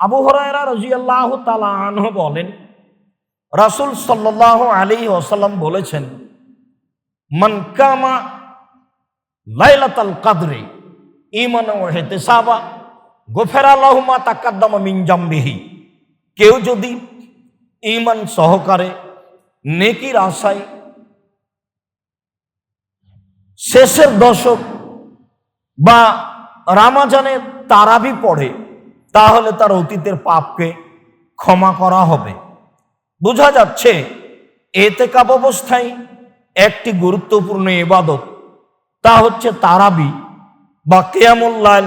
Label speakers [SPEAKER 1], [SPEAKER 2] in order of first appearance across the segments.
[SPEAKER 1] আবু হরায়রা রাজিয়াল্লাহ তালা আনহ বলেন, রাসুল সাল্লাহ আলী ওসাল্লাম বলেছেন মনকামা লাইলাতাল কাদরে ইমান ও হেতেসাবা গোফেরাল্লাহুমা তাকাদ্দামা মিনজাম্বিহি কেউ যদি ইমান সহকারে নেকির আশায় শেষের দশক বা রামাজানে তারাবি পড়ে তাহলে তার অতীতের পাপকে ক্ষমা করা হবে। বোঝা যাচ্ছে, এতে কাপ অবস্থায় একটি গুরুত্বপূর্ণ ইবাদত, তা হচ্ছে তারাবি বা কেয়ামুল্লাল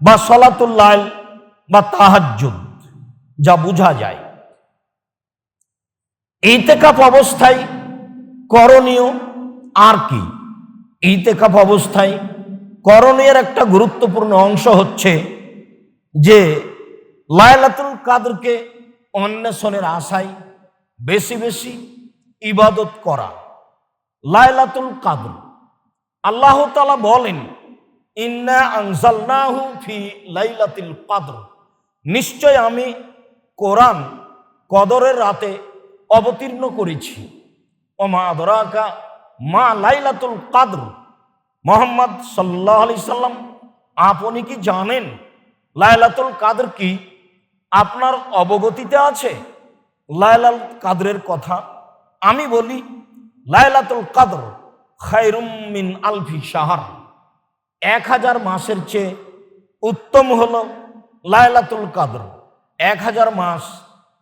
[SPEAKER 1] বা সলাতুল্লাল বা তাহাজ্জুদ, যা বোঝা যায়। ইতেকাপ অবস্থায় করণীয় আর কি? ইতেকাপ অবস্থায় করণীয়ের একটা গুরুত্বপূর্ণ অংশ হচ্ছে যে লায়লাতুল কাদরকে অন্বেষণের আশায় বেশি বেশি ইবাদত করা। লায়লাতুল কাদর। আল্লাহ তালা বলেন, ইন্না আনজালনাহু ফি লাইলাতিল কাদর। নিশ্চয় আমি কোরআন কদরের রাতে অবতীর্ণ করেছি। ওমা আদরাকা মা লাইলাতুল কাদর। মোহাম্মদ সাল্লাহ আলি সাল্লাম, আপনি কি জানেন লাইলাতুল কাদর কি? আপনার অবগতিতে আছে? লায়লাল কাদরের কথা আমি বলি লায়লাতুল কাদর খায়রুম মিন আলফি সাহার এক হাজার মাসের চেয়ে উত্তম হল লায়লাতুল কাদর। এক হাজার মাস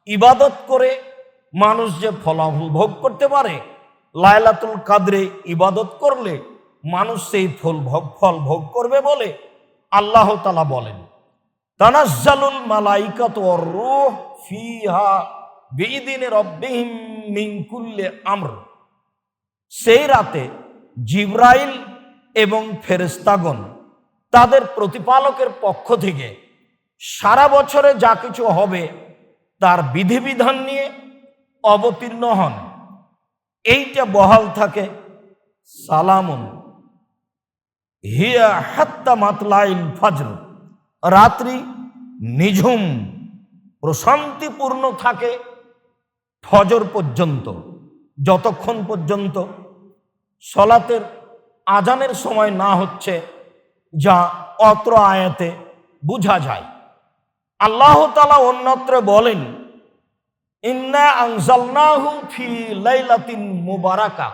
[SPEAKER 1] ইবাদত করে মানুষ যে ফলাফল ভোগ করতে পারে লায়লাতুল কাদরে ইবাদত করলে মানুষ সেই ফল ভোগ ফল ভোগ করবে বলে আল্লাহ তালা বলেন। তানাজ্জালুল মালাইকাত রূহ ফিহা বিদিনে রব্বিহিম মিন কুল্লি আমর। সেই রাতে জিব্রাইল এবং ফেরেস্তাগণ তাদের প্রতিপালকের পক্ষ থেকে সারা বছরে যা কিছু হবে তার বিধিবিধান নিয়ে অবতীর্ণ হন। এইটা বহাল থাকে সালামুন। হিয়া হাত্তা মাতলাইল ফজর। রাত্রি নিঝুম, প্রশান্তিপূর্ণ থাকে ফজর পর্যন্ত, যতক্ষণ পর্যন্ত সলাতের আজানের সময় না হচ্ছে যা অত্র আয়াতে বোঝা যায়। আল্লাহ তালা অন্যত্র বলেন, ইন্না আনজালনাহু ফি লাইলাতিন মুবারাকা।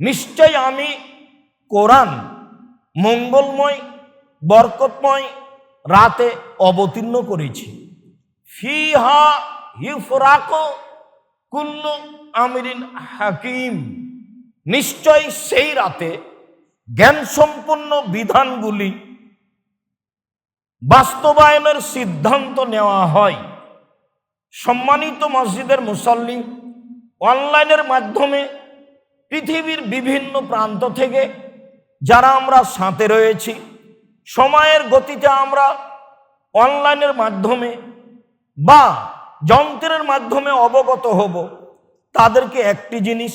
[SPEAKER 1] নিশ্চয় আমি কোরআন মঙ্গলময়, বরকতময় রাতে অবতীর্ণ করেছি। ফিহা ইউফরাকো কুল্লু আমিরিন হাকিম। নিশ্চয় সেই রাতে জ্ঞান সম্পন্ন বিধানগুলি বাস্তবায়নের সিদ্ধান্ত নেওয়া হয়। সম্মানিত মসজিদের মুসল্লি অনলাইনের মাধ্যমে পৃথিবীর বিভিন্ন প্রান্ত থেকে যারা আমরা সাঁতে রয়েছি সময়ের গতিতে আমরা অনলাইনের মাধ্যমে বা যন্ত্রের মাধ্যমে অবগত হব। তাদেরকে একটি জিনিস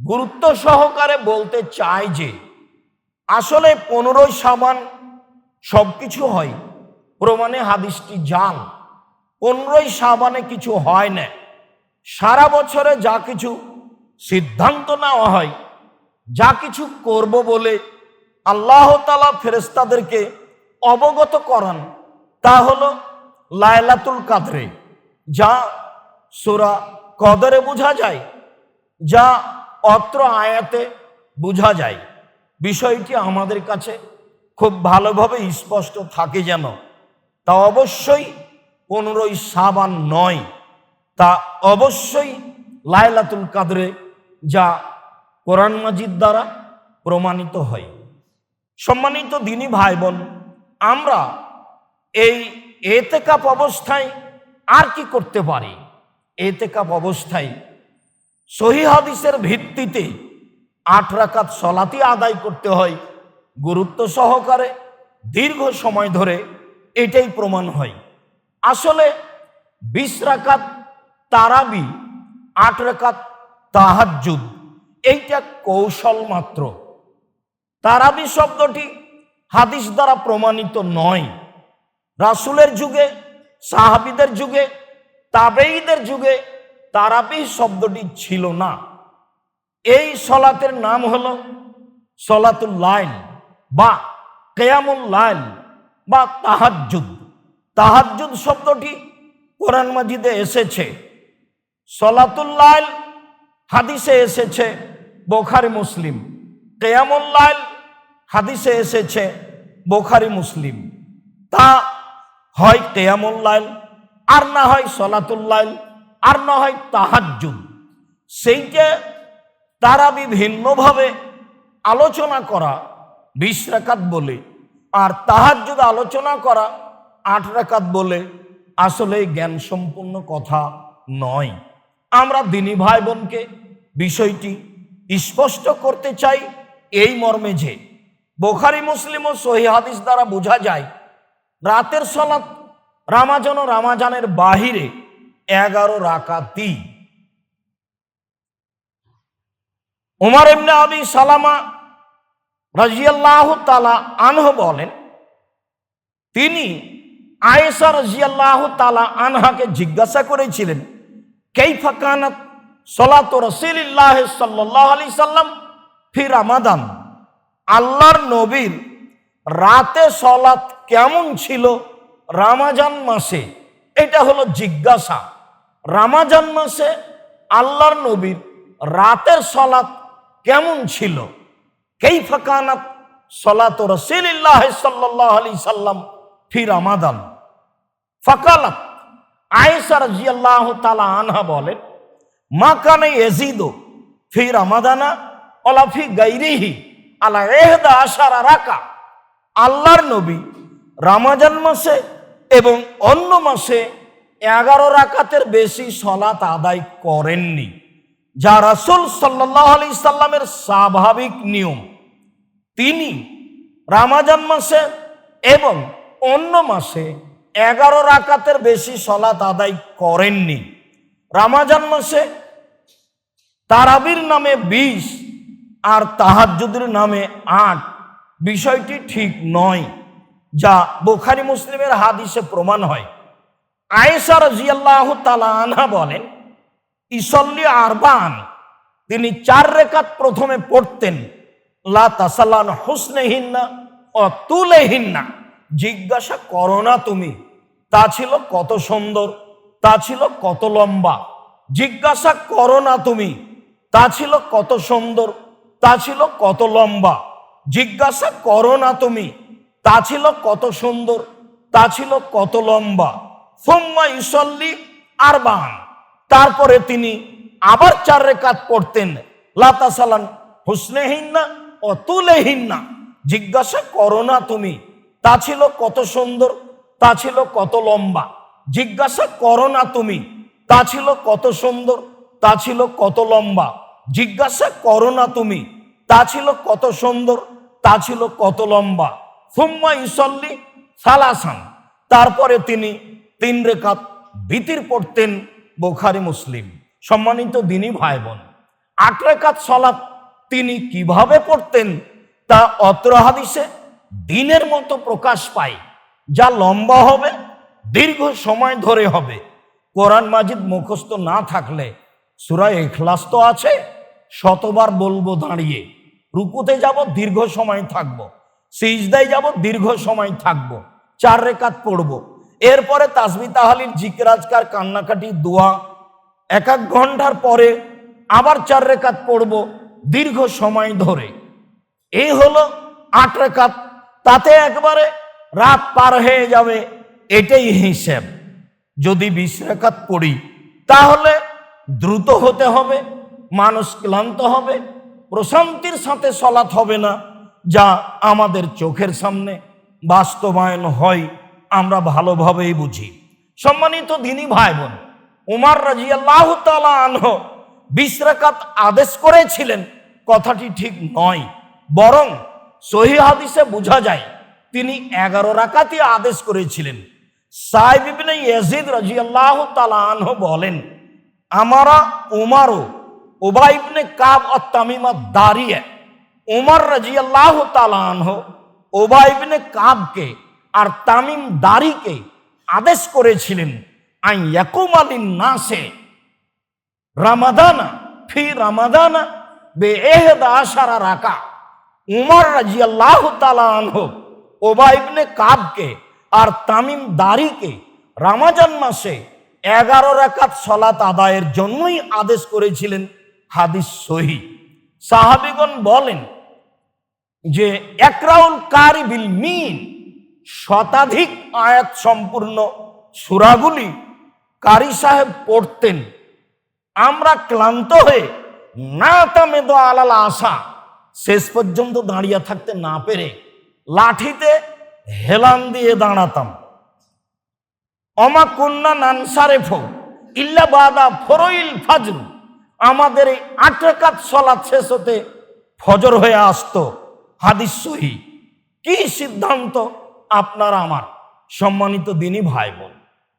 [SPEAKER 1] গুরুত্ব সহকারে বলতে চাই যে, আসলে পনেরোই সাবান সব কিছু হয়, প্রমাণে হাদিসটি জাল পনেরোই সাবানে কিছু হয় না। সারা বছরে যা কিছু সিদ্ধান্ত নেওয়া হয়, যা কিছু করব বলে আল্লাহ তালা ফেরেস্তাদেরকে অবগত করান। তা হলো লায়লাতুল কাদরে, যা সোরা কদরে বোঝা যায়, যা অত্র আয়াতে বোঝা যায়। বিষয়টি আমাদের কাছে খুব ভালোভাবে স্পষ্ট থাকে যেন। তা অবশ্যই পনেরোই সাবান নয়। তা অবশ্যই লায়লাতুল কাদরে, যা কোরআন মাজিদ দ্বারা প্রমাণিত হয়। সম্মানিত দিনী ভাই বোন আমরা এই এতেকাপ অবস্থায় আর কি করতে পারি? এতেকাপ অবস্থায় সহি হাদিসের ভিত্তিতে আট রাকাত সলাতি আদায় করতে হয়, গুরুত্ব সহকারে দীর্ঘ সময় ধরে এটাই প্রমাণ হয়। আসলে বিশ রাকাত তারাবি, আট রাকাত তাহাজ্জুদ, এইটা কৌশল মাত্র। তারাবি শব্দটি হাদিস দ্বারা প্রমাণিত নয়। রাসুলের যুগে, সাহাবিদের যুগে তাবেইদের যুগে তারাবি শব্দটি ছিল না। এই সলাতের নাম হল সলাতুল লাইল বা কেয়ামুল লাইল বা তাহাজ্জুদ। তাহাজ্জুদ শব্দটি কোরআন মাজিদে এসেছে, সলাতুল লাইল হাদিসে এসেছে, বোখারি মুসলিম। কেয়ামুল লাইল হাদিসে এসেছে, বোখারি মুসলিম। তা হয় কেয়ামুল লাইল, আর না হয় সলাতুল লাইল, আর না হয় তাহাজ্জুদ। সেইটা তারা বিভিন্নভাবে আলোচনা করা, বিশ রাকাত বলে, আর তাহাজ্জুদ আলোচনা করা, আট রাকাত বলে, আসলে জ্ঞান সম্পূর্ণ কথা নয়। আমরা দিনী ভাই বোনকে বিষয়টি স্পষ্ট করতে চাই এই মর্মে যে বোখারি, মুসলিম ও সহি হাদিস দ্বারা বোঝা যায়, রাতের সলাৎ রামাজন ও রামাজানের বাহিরে এগারো রাকাতি। উমার এমনি আবি সালামা রাজিয়াল্লাহ তালা আনহ বলেন, তিনি আয়েসা রাজিয়াল্লাহ তালা আনহাকে জিজ্ঞাসা করেছিলেন, কেইফা কানাত সলাত রসিল্লাহ সাল্লাহ আলি সাল্লাম ফি রামাদান? আল্লাহর নবীর রাতে সলাৎ কেমন ছিল? রামাজান মাসে। এটা হলো জিজ্ঞাসা। রামাজান মাসে আল্লাহর নবীর রাতের সলাৎ কেমন ছিল? কেই ফাকানাত সলাত রসিল্লাহ সাল্লাহ আলি সাল্লাম ফি রামাদান। ফাকালাত আয়েশা রাজিয়াল্লাহ তালা আনহা বলেন, মা কানে এজিদো ফি রামাদানা ওলা ফি গাইরিহি আলা এহদা আশারা রাকা। আল্লাহর নবী রামাজান মাসে এবং অন্য মাসে এগারো রাকাতের বেশি সলাত আদায় করেননি, যা রাসুল সাল্লাহ আলি সাল্লামের স্বাভাবিক নিয়ম। তিনি রামাজান মাসে এবং অন্য মাসে এগারো রাকাতের বেশি সলাত আদায় করেননি। রামাজান মাসে তারাবির নামে বিশ আর তাহাজুদের নামে আট। বিষয়টি ঠিক নয়, যা বোখারি মুসলিমের হাদিসে প্রমাণ হয়। আয়েশা রাজিয়াল্লাহ তালা আনহা বলেন, ইসল্লি আরবান, তিনি চার রেখাত প্রথমে পড়তেন। লা তাসালান হুসনেহিন্না ও তুলেহিন্না। জিজ্ঞাসা করো না তুমি, তা ছিল কত সুন্দর, তা ছিল কত লম্বা। জিজ্ঞাসা করো না তুমি, তা ছিল কত সুন্দর তা ছিল কত লম্বা। জিজ্ঞাসা করো না তুমি, তা ছিল কত সুন্দর, তা ছিল কত লম্বা। সোম্মা ইসল্লি আরবান। তারপরে তিনি আবার চার রেখাত পড়তেন লাতা সালান হুসনেহিন্না ও না জিজ্ঞাসা করো না তুমি, তা ছিল কত সুন্দর, তা ছিল কত লম্বা। জিজ্ঞাসা করো না তুমি, তা ছিল কত সুন্দর, তা ছিল কত লম্বা। জিজ্ঞাসা করো না তুমি তা ছিল কত সুন্দর, তা ছিল কত লম্বা। সুম্মা ইসল্লি সালাসান। তারপরে তিনি তিন রেখাত ভীতির পড়তেন বোখারি মুসলিম। সম্মানিত দিনী ভাই বোন আট রেখাত সলাপ তিনি কীভাবে পড়তেন তা অত্র হাদিসে দিনের মতো প্রকাশ পায়। যা লম্বা হবে, দীর্ঘ সময় ধরে হবে। কোরআন মাজিদ মুখস্থ না থাকলে সুরায় এখলাস তো আছে। শতবার বলব দাঁড়িয়ে। রুকুতে যাব, দীর্ঘ সময় থাকব। সিজদায় যাব, দীর্ঘ সময় থাকব। চার রেখাত পড়ব। এরপরে তাসবি তাহালির জিকরাজকার কান্নাকাটি, দোয়া। এক এক ঘণ্টার পরে আবার চার রেখাত পড়ব, দীর্ঘ সময় ধরে। এই হলো আট রেখাত। তাতে একবারে রাত পার হয়ে যাবে, এটাই হিসেব। যদি বিশ রেখাত পড়ি, তাহলে দ্রুত হতে হবে। মানুষ ক্লান্ত হবে, প্রশান্তির সাথে সলাৎ হবে না, যা আমাদের চোখের সামনে বাস্তবায়ন হয়, আমরা ভালোভাবেই বুঝি। সম্মানিত দিনী ভাই বোন উমার রাজি আল্লাহ আনহ বিশ রাকাত আদেশ করেছিলেন, কথাটি ঠিক নয়, বরং সহি হাদিসে বোঝা যায়, তিনি এগারো রাকাতই আদেশ করেছিলেন। সাহেব ইবনে ইয়াজিদ রাজিয়াল্লাহ তাআলা আনহু বলেন, আমারা উমারও ওবা ইবনে কাব আর তামিমা দাঁড়িয়ে উমর রাজিয়াল্লাহ তাআলা আনহু ওবা ইবনে কাবকে আর তামিম দারিকে আদেশ করেছিলেন আই ইয়াকুমালিন নাসে রামাদানা, ফি রামাদানা বে এহদা আশারা রাকা। উমর রাজিয়াল্লাহু তাআলা আনহু ওবা ইবনে কাবকে আর তামিম দারিকে রামাজান মাসে এগারো রাকাত সলাত আদায়ের জন্যই আদেশ করেছিলেন হাদিস সহি। সাহাবিগণ বলেন যে, একরাউল কারি বিল মিন, শতাধিক আয়াত সম্পূর্ণ সুরাগুলি কারি সাহেব পড়তেন। আমরা ক্লান্ত হয়ে, না তামেদ আলাল আশা, শেষ পর্যন্ত দাঁড়িয়ে থাকতে না পেরে লাঠিতে হেলান দিয়ে দাঁড়াতাম। অমা কন্যা নানসারেফ, ইল্লা বাদা ফরইল ফাজর আমাদের এই আট রাকাত সলাৎ শেষ হতে ফজর হয়ে আসতো। হাদিস কি সিদ্ধান্ত? আপনার আমার সম্মানিত দিনই ভাই বোন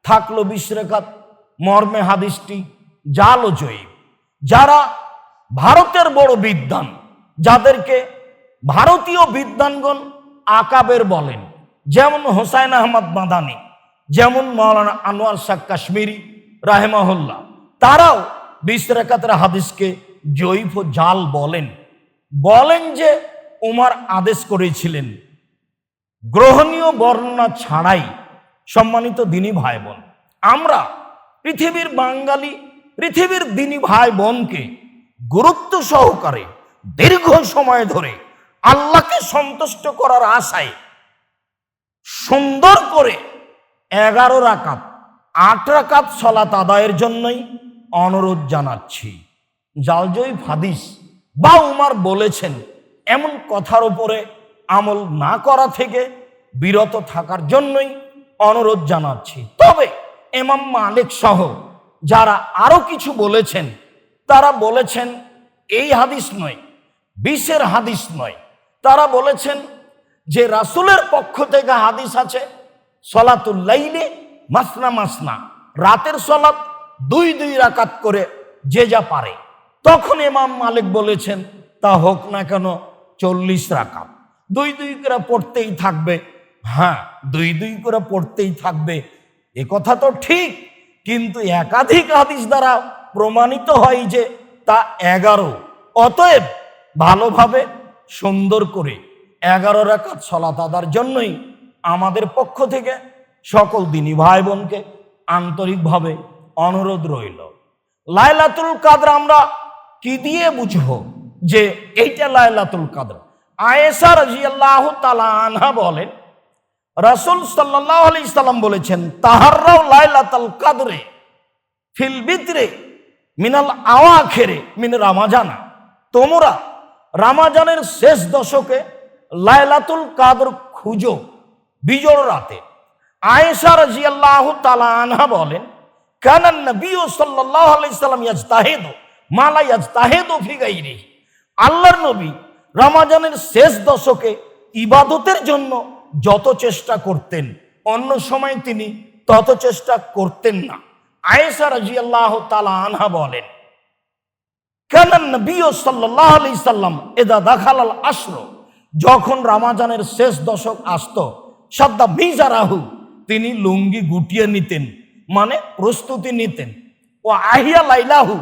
[SPEAKER 1] থাকল বিশ রেখাত মর্মে হাদিসটি জাল ও জয়ীব যারা ভারতের বড় বিদ্বান, যাদেরকে ভারতীয় বিদ্বানগণ আকাবের বলেন, যেমন হোসাইন আহমদ মাদানি, যেমন মৌলানা আনোয়ার শাহ কাশ্মীরি, রাহেমাহুল্লাহ, তারাও বিশ রেখাতের হাদিসকে ও জাল বলেন। বলেন যে উমার আদেশ করেছিলেন, গ্রহণীয় বর্ণনা ছাড়াই সম্মানিত দিনী ভাই বোন আমরা পৃথিবীর বাঙালি, পৃথিবীর দিনী ভাই বোনকে গুরুত্ব সহকারে দীর্ঘ সময় ধরে আল্লাহকে সন্তুষ্ট করার আশায় সুন্দর করে এগারো রাকাত, আট রাকাত সলাত আদায়ের জন্যই অনুরোধ জানাচ্ছি। জালজয়ী ফাদিস বা উমার বলেছেন, এমন কথার উপরে আমল না করা থেকে বিরত থাকার জন্যই অনুরোধ জানাচ্ছি। তবে এমাম মালিক সহ যারা আরও কিছু বলেছেন, তারা বলেছেন, এই হাদিস নয় বিশের হাদিস নয়। তারা বলেছেন যে রাসূলের পক্ষ থেকে হাদিস আছে সলাতুল্লাইলে মাসনা মাসনা, রাতের সলাত দুই দুই রাকাত করে যে যা পারে। তখন ইমাম মালিক বলেছেন, তা হোক না কেন, চল্লিশ রাকাত। দুই দুই করে পড়তেই থাকবে। হ্যাঁ দুই দুই করে পড়তেই থাকবে। এ কথা তো ঠিক, কিন্তু একাধিক হাদিস দ্বারা প্রমাণিত হয় যে তা এগারো। অতএব ভালোভাবে সুন্দর করে এগারো রাকাত সলাত আদার জন্যই আমাদের পক্ষ থেকে সকল দিনী ভাই বোনকে আন্তরিকভাবে অনুরোধ রইল। লাইলাতুল কাদর আমরা কি দিয়ে বুঝব যে এইটা লাইলাতুল কাদর? আয়েশা রাজিয়াল্লাহ তালা আনহা বলেন, রাসূল সাল্লাল্লাহু আলাইহি সাল্লাম বলেছেন তাহাররাও লাইলাতুল কাদরে ফিল বিতরে মিনাল আওয়াখেরে মিন রামাজানা। তোমরা রামাজানের শেষ দশকে লাইলাতুল কাদর খুঁজো বিজোড় রাতে। আয়েশা রাজিয়াল্লাহু তাআলা আনহা বলেন কানান নবী সাল্লাল্লাহু আলাইহি সাল্লাম ইয়াজতাহিদু মা লা ইয়াজতাহিদু ফি গায়রিহি আল্লাহর নবী রমাজানের শেষ দশকে ইবাদতের জন্য যত চেষ্টা করতেন, অন্য সময় তিনি তত চেষ্টা করতেন না। আয়েশা রাজিয়াল্লাহু তাআলা আনহা বলেন, কেন নবী সাল্লাহ আলি সাল্লাম এদা দাখালাল আসলো যখন রামাজানের শেষ দশক আসতো, সাদ্দা মিজারাহু, তিনি লুঙ্গি গুটিয়ে নিতেন মানে প্রস্তুতি নিতেন। ও আহিয়া লাইলাহু,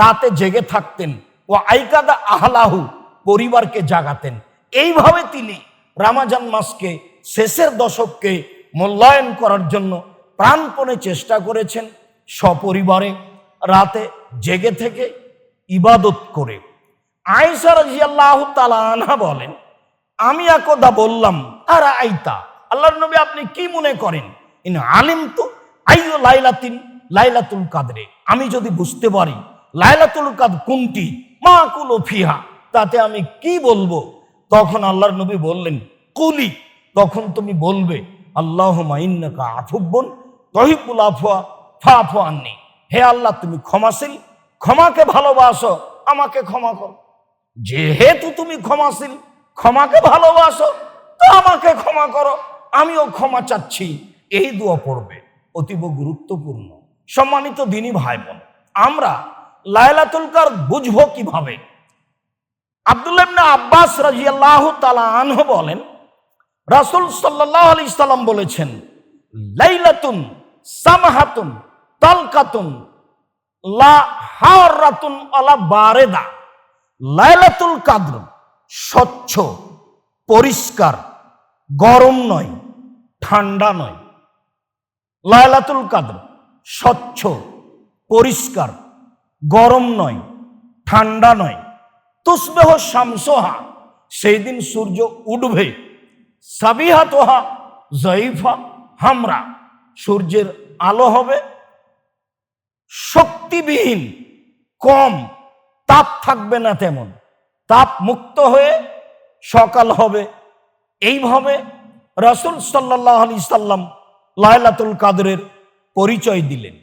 [SPEAKER 1] রাতে জেগে থাকতেন। ও আইকাদা আহলাহু, পরিবারকে জাগাতেন। এইভাবে তিনি রামাজান মাসকে, শেষের দশককে মূল্যায়ন করার জন্য প্রাণপণে চেষ্টা করেছেন সপরিবারে, রাতে জেগে থেকে ইবাদত করে। আয়েশা রাজিয়াল্লাহ তালা আনহা বলেন, আমি একদা বললাম, আর আইতা আল্লাহ নবী আপনি কি মনে করেন? ইন আলিম তো আইও লাইলাতিন, লাইলাতুল কাদরে। আমি যদি বুঝতে পারি লাইলাতুল কাদ কোনটি? মা কুলো ফিহা। তাতে আমি কি বলব? তখন আল্লাহর নবী বললেন, কুলি। তখন তুমি বলবে আল্লাহ মাইন্নাকা আফুব্বন তহিবুল আফুয়া ফা আননি। হে আল্লাহ, তুমি ক্ষমাশীল। ক্ষমাকে ভালোবাসো, আমাকে ক্ষমা করো। যেহেতু তুমি ক্ষমাশীল, ক্ষমাকে ভালোবাসো, তো আমাকে ক্ষমা করো। আমিও ক্ষমা চাচ্ছি। এই দোয়া পড়বে। অতীব গুরুত্বপূর্ণ। সম্মানিত দিনী ভাই বোন আমরা লায়লাতুল কার বুঝব কীভাবে? আব্দুল্লাহ ইবনে আব্বাস রাজিয়াল্লাহ তালা আনহু বলেন, রাসূল সাল্লাল্লাহু আলাইহি সাল্লাম বলেছেন, লাইলাতুন সামহাতুন তালকাতুন লা আলা বারেদা। লাইলাতুল কাদ্র স্বচ্ছ, পরিষ্কার, গরম নয়, ঠান্ডা নয়। লাইলাতুল কাদ্র, স্বচ্ছ, পরিষ্কার, গরম নয়, ঠান্ডা নয়। তুসবেহ শামসোহা, সেই দিন সূর্য উঠবে। সাবিহা তোহা জয়ীফা, হামরা। সূর্যের আলো হবে। শক্তিবিহীন, কম, তাপ থাকবে না তেমন। তাপ মুক্ত হয়ে সকাল হবে। এইভাবে রসুল সাল্লাহ আলি সাল্লাম লায়লাতুল কাদরের পরিচয় দিলেন।